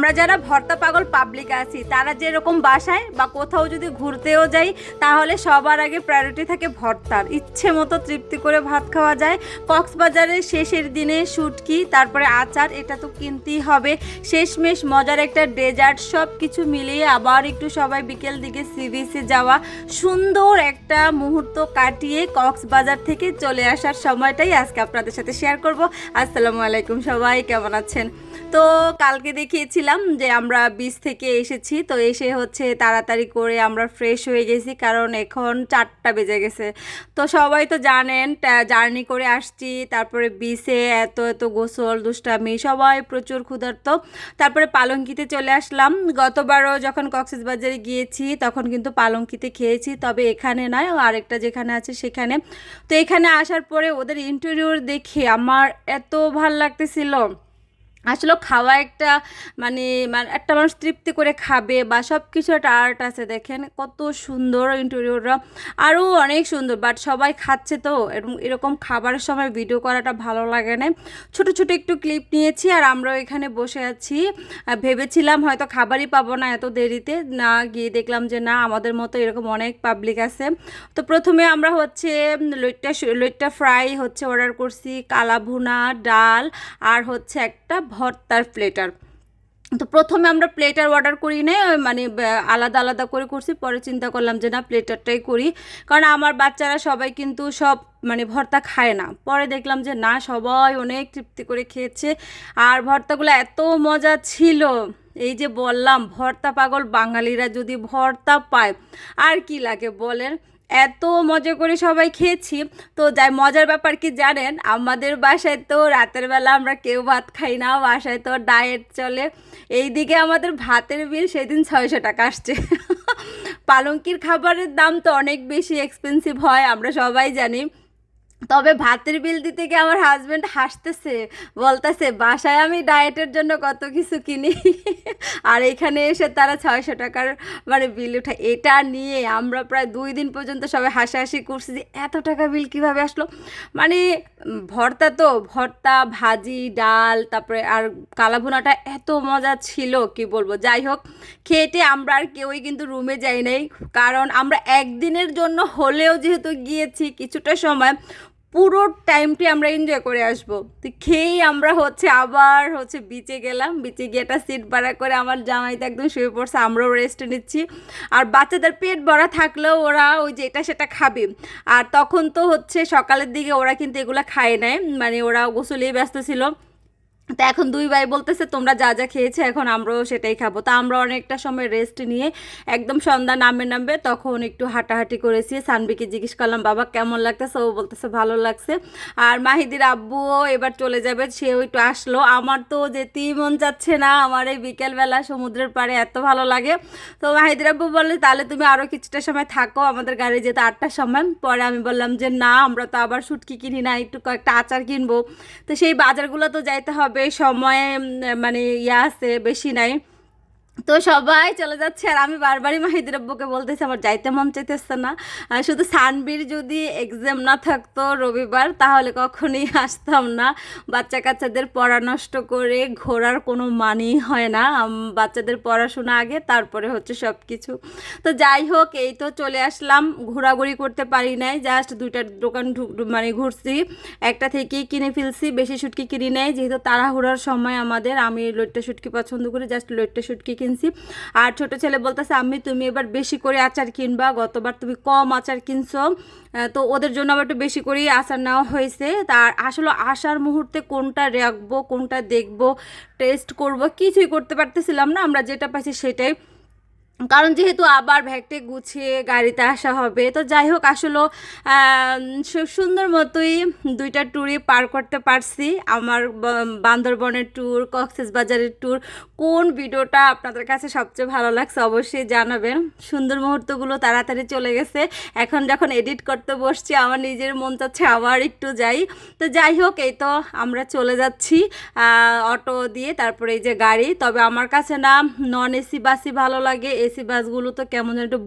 আমরা যারা ভর্তা পাগল পাবলিক আছি, তারা যেরকম বাসায় বা কোথাও যদি ঘুরতেও যাই, তাহলে সবার আগে প্রায়োরিটি থাকে ভর্তার। ইচ্ছে মতো তৃপ্তি করে ভাত খাওয়া যায়। কক্সবাজারের শেষের দিনে শুটকি, তারপরে আচার, এটা তো কিনতেই হবে। শেষমেশ মজার একটা ডেজার্ট সব কিছু মিলিয়ে আবার একটু সবাই বিকেল দিকে সি যাওয়া। সুন্দর একটা মুহূর্ত কাটিয়ে কক্সবাজার থেকে চলে আসার সময়টাই আজকে আপনাদের সাথে শেয়ার করব। আসসালামু আলাইকুম সবাই, কেমন আছেন? তো কালকে দেখিয়েছিলাম যে আমরা বিচ থেকে এসেছি, তো এসে হচ্ছে তাড়াতাড়ি করে আমরা ফ্রেশ হয়ে গেছি কারণ এখন চারটা বেজে গেছে। তো সবাই তো জানেন জার্নি করে আসছি, তারপরে বিচে এত এত গোসল, দুষ্টামি, সবাই প্রচুর ক্ষুধার্ত। তারপরে পালঙ্কিতে চলে আসলাম। গতবারও যখন কক্সবাজারে গিয়েছি, তখন কিন্তু পালঙ্কিতে খেয়েছি, তবে এখানে নয় আরেকটা যেখানে আছে সেখানে। তো এখানে আসার পরে ওদের ইন্টেরিয়র দেখে আমার এত ভালো লাগতেছিল। আসলে খাওয়া একটা মানে মানে একটা মানুষ তৃপ্তি করে খাবে বা সব কিছু একটা আর্ট আছে দেখেন, কত সুন্দর ইন্টেরিয়ররা আরও অনেক সুন্দর বাট সবাই খাচ্ছে তো এরকম এরকম খাবারের সময় ভিডিও করাটা ভালো লাগে না। ছোটো ছোটো একটু ক্লিপ নিয়েছি আর আমরাও এখানে বসে আছি। ভেবেছিলাম হয়তো খাবারই পাবো না এত দেরিতে। না, গিয়ে দেখলাম যে না, আমাদের মতো এরকম অনেক পাবলিক আছে। তো প্রথমে আমরা হচ্ছে লইট্টা লইট্টা ফ্রাই হচ্ছে অর্ডার করছি কালা ভুনা ডাল আর হচ্ছে একটা ভর্তার প্লেটার। তো প্রথমে আমরা প্লেটার অর্ডার করি না মানে আলাদা আলাদা করে করছি, পরে চিন্তা করলাম যে না, প্লেটারটাই করি। কারণ আমার বাচ্চারা সবাই কিন্তু সব মানে ভর্তা খায় না। পরে দেখলাম যে না, সবাই অনেক তৃপ্তি করে খেয়েছে। আর ভর্তাগুলো এত মজা ছিল। এই যে বললাম, ভর্তা পাগল বাঙালিরা যদি ভর্তা পায়, আর কি লাগে বলেন? এত মজা করে সবাই খেয়েছি। তো যাই, মজার ব্যাপার কি জানেন? আমাদের বাসায় তো রাতের বেলা আমরা কেউ ভাত খাই না, বাসায় তো ডায়েট চলে। এই দিকে আমাদের ভাতের বিল সেদিন ছয়শো টাকা আসছে। পালঙ্কির খাবারের দাম তো অনেক বেশি এক্সপেন্সিভ হয়, আমরা সবাই জানি। তবে ভাতের বিল দিতে গিয়ে আমার হাজব্যান্ড হাসতেছে, বলতেছে, বাসায় আমি ডায়েটের জন্য কত কিছু কিনি? আর এখানে এসে তারা ছয়শো টাকার মানে বিল উঠায় এটা নিয়ে আমরা প্রায় দুই দিন পর্যন্ত সবাই হাসাহাসি করছি যে, এত টাকা বিল কীভাবে আসলো? মানে ভর্তা তো, ভর্তা, ভাজি, ডাল, তারপরে আর কালাভুনাটা এত মজা ছিল, কি বলব? যাই হোক, খেটে আমরা আর কেউই কিন্তু রুমে যাই নাই, কারণ আমরা একদিনের জন্য হলেও যেহেতু গিয়েছি, কিছুটা সময় পুরো টাইমটি আমরা এনজয় করে আসব। তো খেয়েই আমরা হচ্ছে আবার হচ্ছে বিচে গেলাম। বিচে গিয়ে একটা সিট ভাড়া করে আমার জামাইতে একদম শুয়ে পড়ছে, আমরাও রেস্ট নিচ্ছি। আর বাচ্চাদের পেট ভরা থাকলেও ওরা ওই যে এটা সেটা খাবে। আর তখন তো হচ্ছে সকালের দিকে ওরা কিন্তু এগুলো খায় নাই। মানে ওরা গোসলেই ব্যস্ত ছিল। তো এখন দুই ভাই বলতেছে, তোমরা যা যা খেয়েছে, এখন আমরাও সেটাই খাব। তা আমরা অনেকটা সময় রেস্ট নিয়ে একদম সন্ধ্যা নামবে নামবে তখন একটু হাঁটাহাঁটি করেছি। সানবিকে জিজ্ঞেস করলাম, বাবা, কেমন লাগতেছে? ও বলতেছে, ভালো লাগছে। আর মাহিদির আব্বুও এবার চলে যাবে, সেও একটু আসলো। আমার তো যেতেই মন যাচ্ছে না, আমার এই বিকেলবেলা সমুদ্রের পাড়ে এত ভালো লাগে। তো মাহিদির আব্বু বললে, তাহলে তুমি আরও কিছুটা সময় থাকো, আমাদের গাড়ি যেতে আটটার সময়। পরে আমি বললাম যে, না, আমরা তো আবার শুটকি কিনি না, একটু কয়েকটা আচার কিনবো। তো সেই বাজারগুলো তো যাইতে হবে। সময় মানে ইয়া আছে বেশি নাই। তো সবাই চলে যাচ্ছে, আর আমি বারবারই মাহিদির আব্বুকে বলতেছি, আমার যাইতে মন চাইতেছে না। শুধু সানবির যদি এক্সাম না থাকতো রবিবার, তাহলে কখনোই আসতাম না। বাচ্চা কাচ্চাদের পড়া নষ্ট করে ঘোরার কোনো মানেই হয় না। বাচ্চাদের পড়াশোনা আগে, তারপরে হচ্ছে সব কিছু তো যাই হোক, এই তো চলে আসলাম। ঘোরাঘুরি করতে পারি নাই জাস্ট দুইটা দোকান মানে ঘুরছি। একটা থেকেই কিনে ফেলছি, বেশি শুটকি কিনি নাই। যেহেতু তাড়াহুড়ার সময় আমাদের, আমি লইট্টা শুটকি পছন্দ করি জাস্ট লইট্টা শুটকি কিনছি। আর ছোট ছেলে বলতেছে আমি তুমি এবার বেশি করে আচার কিনবা, গতবার তুমি কম আচার কিনছো। তো ওদের জন্য আবার একটু বেশি করেই আচার নেওয়া হয়েছে। তার আসলে আসার মুহূর্তে কোনটা রাখব, কোনটা দেখব টেস্ট করব, কিছুই করতে পারতেছিলাম না। আমরা যেটা পাইছি সেটাই। কারণ যেহেতু আবার ভ্যাগটে গুছিয়ে গাড়িতে আসা হবে, তো যাই হোক আসলে সুন্দর মতোই দুইটা ট্যুরই পার করতে পারছি। আমার বান্দরবনের ট্যুর কক্সেস বাজারের ট্যুর, কোন ভিডিওটা আপনাদের কাছে সবচেয়ে ভালো লাগছে অবশ্যই জানাবেন। সুন্দর মুহূর্তগুলো তাড়াতাড়ি চলে গেছে। এখন যখন এডিট করতে বসছি, আমার নিজের মন চাচ্ছে আবার একটু যাই। তো যাই হোক, এই তো আমরা চলে যাচ্ছি অটো দিয়ে, তারপরে এই যে গাড়ি। তবে আমার কাছে না নন এসি বাসই ভালো লাগে এসি বাসগুলো তো কেমন একটা